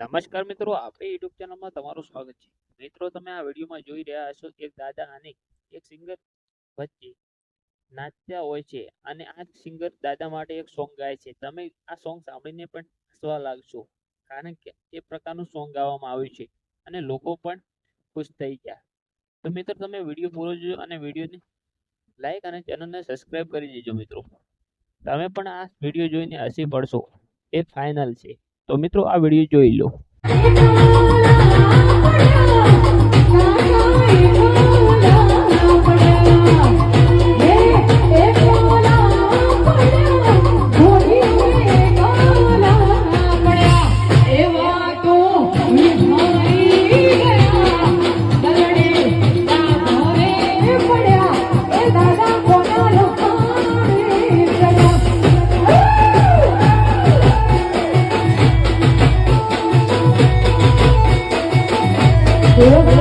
નમસ્કાર મિત્રો, આપણી યુટ્યુબ ચેનલમાં તમારું સ્વાગત છે. મિત્રો, તમે આ વિડીયોમાં જોઈ રહ્યા હશો એક દાદા અને એક સિંગર વચ્ચે નાચતા હોય છે અને આ સિંગર દાદા માટે એક સોંગ ગાય છે. તમે આ સોંગ સાંભળીને પણ હસવા લાગશો, કારણ કે એ પ્રકારનું સોંગ ગાવામાં આવ્યું છે અને લોકો પણ ખુશ થઈ ગયા. તો મિત્રો, તમે વીડિયો પૂરો જોજો અને વિડીયોને લાઈક અને ચેનલને સબસ્ક્રાઇબ કરી દેજો મિત્રો. તમે પણ આ વીડિયો જોઈને હસી પડશો. એ ફાઇનલ છે. તો મિત્રો આ વીડિયો જોઈ લો. Oh,